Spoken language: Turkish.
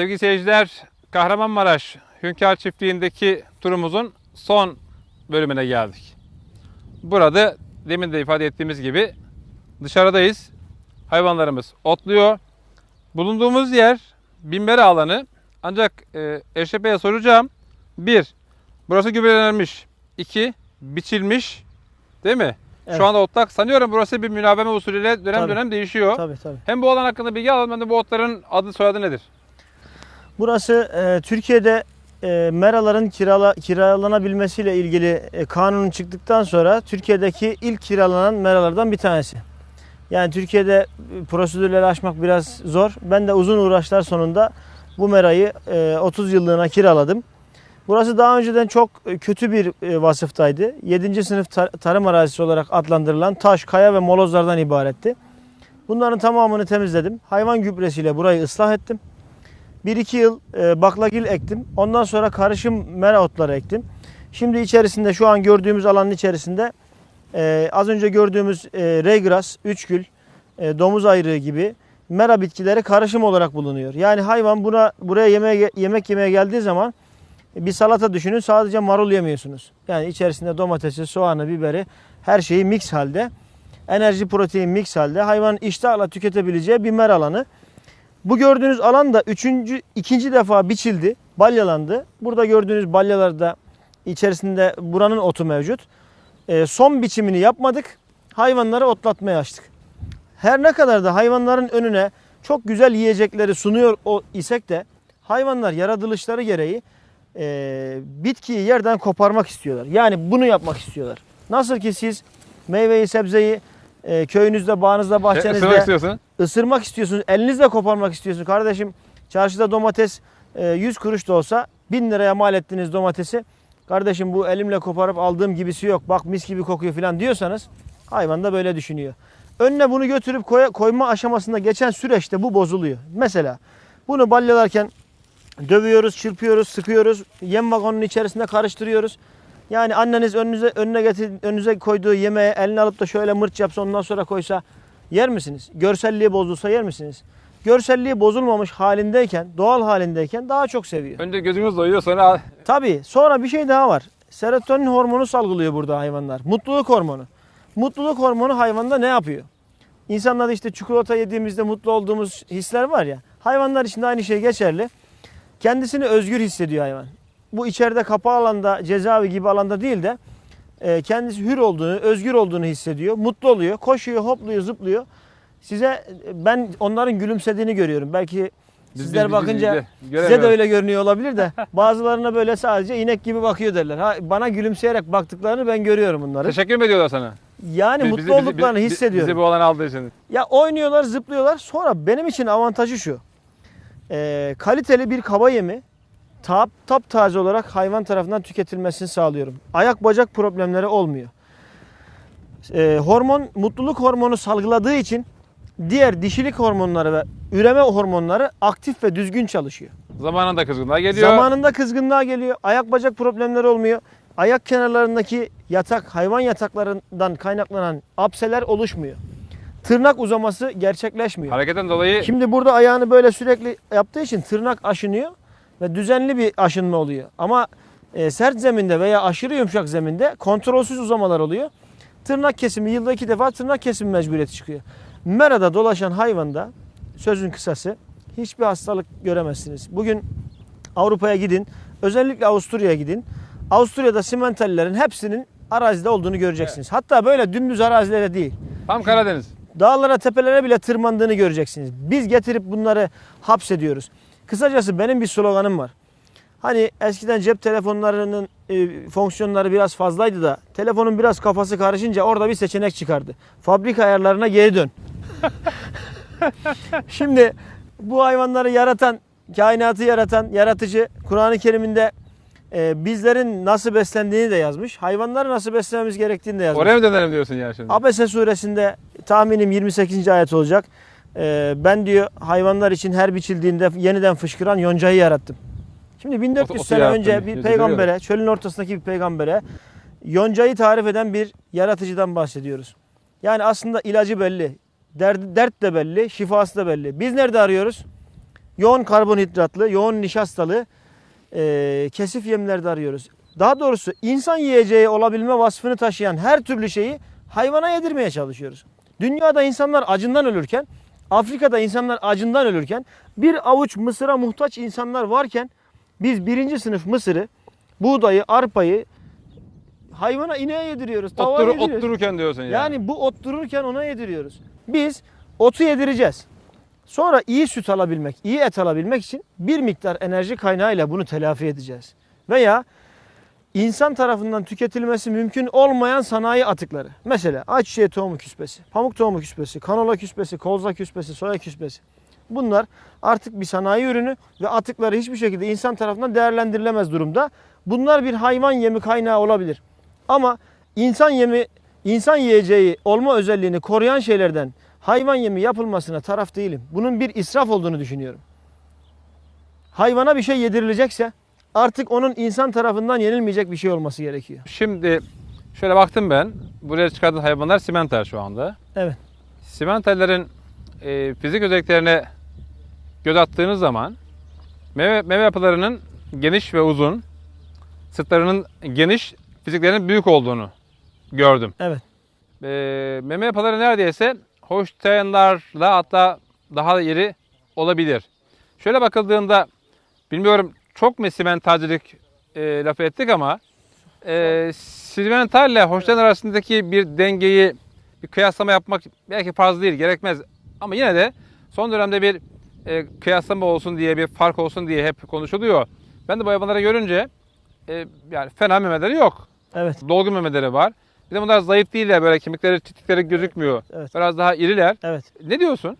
Sevgili seyirciler, Kahramanmaraş Hünkar Çiftliği'ndeki turumuzun son bölümüne geldik. Burada demin de ifade ettiğimiz gibi dışarıdayız. Hayvanlarımız otluyor. Bulunduğumuz yer binbere alanı. Ancak e, Eşref Bey'e soracağım. Bir, burası gübrelenmiş. İki, biçilmiş. Değil mi? Evet. Şu anda otlak. Sanıyorum burası bir münaveme usulüyle dönem Tabii. dönem değişiyor. Tabii tabii. Hem bu alan hakkında bilgi alalım hem de bu otların adı soyadı nedir? Burası e, Türkiye'de e, meraların kirala, kiralanabilmesiyle ilgili e, kanun çıktıktan sonra Türkiye'deki ilk kiralanan meralardan bir tanesi. Yani Türkiye'de e, prosedürleri aşmak biraz zor. Ben de uzun uğraşlar sonunda bu merayı e, 30 yıllığına kiraladım. Burası daha önceden çok e, kötü bir e, vasıftaydı. 7. sınıf tar- tarım arazisi olarak adlandırılan taş, kaya ve molozlardan ibaretti. Bunların tamamını temizledim. Hayvan gübresiyle burayı ıslah ettim. 1-2 yıl e, baklagil ektim. Ondan sonra karışım mera otları ektim. Şimdi içerisinde şu an gördüğümüz alanın içerisinde e, az önce gördüğümüz e, reygras, üçgül, e, domuz ayırığı gibi mera bitkileri karışım olarak bulunuyor. Yani hayvan buna buraya yemeğe, yemek yemeye geldiği zaman bir salata düşünün sadece marul yemiyorsunuz. Yani içerisinde domatesi, soğanı, biberi her şeyi mix halde. Enerji, protein mix halde. Hayvanın iştahla tüketebileceği bir mera alanı. Bu gördüğünüz alan da üçüncü, ikinci defa biçildi, balyalandı. Burada gördüğünüz balyalarda içerisinde buranın otu mevcut. Ee, son biçimini yapmadık. Hayvanları otlatmaya açtık. Her ne kadar da hayvanların önüne çok güzel yiyecekleri sunuyor o isek de hayvanlar yaratılışları gereği e, bitkiyi yerden koparmak istiyorlar. Yani bunu yapmak istiyorlar. Nasıl ki siz meyveyi, sebzeyi e, köyünüzde, bağınızda, Isırmak bahçenizde istiyorsun. Isırmak istiyorsunuz, elinizle koparmak istiyorsunuz. Kardeşim çarşıda domates e, 100 kuruş da olsa 1000 liraya mal ettiğiniz domatesi kardeşim bu elimle koparıp aldığım gibisi yok bak mis gibi kokuyor falan diyorsanız hayvan da böyle düşünüyor. Önüne bunu götürüp koy- koyma aşamasında geçen süreçte bu bozuluyor. Mesela bunu balyalarken dövüyoruz, çırpıyoruz, sıkıyoruz. Yem vagonunun içerisinde karıştırıyoruz. Yani anneniz önünüze önüne getir, önünüze koyduğu yemeği eline alıp da şöyle mırç yapsa ondan sonra koysa yer misiniz? Görselliği bozulsa yer misiniz? Görselliği bozulmamış halindeyken, doğal halindeyken daha çok seviyor. Önce gözümüz doyuyor sonra Tabii sonra bir şey daha var. Serotonin hormonu salgılıyor burada hayvanlar. Mutluluk hormonu. Mutluluk hormonu hayvanda ne yapıyor? İnsanlarda işte çikolata yediğimizde mutlu olduğumuz hisler var ya. Hayvanlar için de aynı şey geçerli. Kendisini özgür hissediyor hayvan. Bu içeride kapalı alanda, cezaevi gibi alanda değil de kendisi hür olduğunu, özgür olduğunu hissediyor. Mutlu oluyor, koşuyor, hopluyor, zıplıyor. Size e, ben onların gülümsediğini görüyorum. Belki Biz- sizler biz- bakınca biz size de öyle görünüyor olabilir de bazılarına böyle sadece inek gibi bakıyor derler. Ha, bana gülümseyerek baktıklarını ben görüyorum bunları. teşekkür mü ediyorlar sana? Yani Biz- mutlu bizi- olduklarını bizi- hissediyorum. Bizi bu alana aldığı için. Ya oynuyorlar, zıplıyorlar. Sonra benim için avantajı şu. Ee, kaliteli bir kaba yemi tap tap taze olarak hayvan tarafından tüketilmesini sağlıyorum. Ayak bacak problemleri olmuyor. Ee, hormon mutluluk hormonu salgıladığı için diğer dişilik hormonları ve üreme hormonları aktif ve düzgün çalışıyor. Zamanında kızgınlığa geliyor. Zamanında kızgınlığa geliyor. Ayak bacak problemleri olmuyor. Ayak kenarlarındaki yatak, hayvan yataklarından kaynaklanan apseler oluşmuyor. Tırnak uzaması gerçekleşmiyor. Hareketten dolayı Şimdi burada ayağını böyle sürekli yaptığı için tırnak aşınıyor ve düzenli bir aşınma oluyor. Ama e, sert zeminde veya aşırı yumuşak zeminde kontrolsüz uzamalar oluyor. Tırnak kesimi yılda iki defa tırnak kesimi mecburiyeti çıkıyor. Merada dolaşan hayvanda sözün kısası hiçbir hastalık göremezsiniz. Bugün Avrupa'ya gidin, özellikle Avusturya'ya gidin. Avusturya'da simentallerin hepsinin arazide olduğunu göreceksiniz. Hatta böyle dümdüz arazilere değil. tam Karadeniz. Dağlara, tepelere bile tırmandığını göreceksiniz. Biz getirip bunları hapsediyoruz. Kısacası benim bir sloganım var. Hani eskiden cep telefonlarının e, fonksiyonları biraz fazlaydı da telefonun biraz kafası karışınca orada bir seçenek çıkardı. Fabrika ayarlarına geri dön. Şimdi bu hayvanları yaratan, kainatı yaratan yaratıcı Kur'an-ı Kerim'inde e, bizlerin nasıl beslendiğini de yazmış. Hayvanları nasıl beslememiz gerektiğini de yazmış. Oraya mı dönelim diyorsun yani şimdi? Abese suresinde tahminim 28. ayet olacak. Ee, ben diyor hayvanlar için her biçildiğinde yeniden fışkıran yoncayı yarattım. Şimdi 1400 Otu- otu sene önce bir yüzü peygambere, görüyorum. çölün ortasındaki bir peygambere yoncayı tarif eden bir yaratıcıdan bahsediyoruz. Yani aslında ilacı belli, derdi, dert de belli, şifası da belli. Biz nerede arıyoruz? yoğun karbonhidratlı, yoğun nişastalı e, kesif yemlerde arıyoruz. Daha doğrusu insan yiyeceği olabilme vasfını taşıyan her türlü şeyi hayvana yedirmeye çalışıyoruz. Dünyada insanlar acından ölürken, Afrika'da insanlar acından ölürken, bir avuç mısıra muhtaç insanlar varken biz birinci sınıf mısırı, buğdayı, arpayı hayvana ineğe yediriyoruz. tavuğa Ottur, yediriyoruz. ottururken diyorsun yani. Yani bu ot dururken ona yediriyoruz. Biz otu yedireceğiz. Sonra iyi süt alabilmek, iyi et alabilmek için bir miktar enerji kaynağıyla bunu telafi edeceğiz. Veya insan tarafından tüketilmesi mümkün olmayan sanayi atıkları. Mesela ayçiçeği tohumu küspesi, pamuk tohumu küspesi, kanola küspesi, kolza küspesi, soya küspesi. Bunlar artık bir sanayi ürünü ve atıkları hiçbir şekilde insan tarafından değerlendirilemez durumda. Bunlar bir hayvan yemi kaynağı olabilir. Ama insan yemi, insan yiyeceği olma özelliğini koruyan şeylerden hayvan yemi yapılmasına taraf değilim. Bunun bir israf olduğunu düşünüyorum. Hayvana bir şey yedirilecekse artık onun insan tarafından yenilmeyecek bir şey olması gerekiyor. Şimdi şöyle baktım ben. Buraya çıkardığı hayvanlar simenter şu anda. Evet. Simenterlerin e, fizik özelliklerine göz attığınız zaman meme, meme yapılarının geniş ve uzun, sırtlarının geniş, fiziklerinin büyük olduğunu gördüm. Evet. E, meme yapıları neredeyse Holstein'larla hatta daha iri olabilir. Şöyle bakıldığında bilmiyorum çok mu simentalcilik e, laf ettik ama e, simental ile Holstein arasındaki bir dengeyi bir kıyaslama yapmak belki fazla değil, gerekmez. Ama yine de son dönemde bir e, kıyaslama olsun diye, bir fark olsun diye hep konuşuluyor. Ben de bu hayvanları görünce e, yani fena memeleri yok. Evet. Dolgu memeleri var. Bir de bunlar zayıf değiller böyle kemikleri, titikleri gözükmüyor. Evet. Biraz daha iriler. Evet. Ne diyorsun?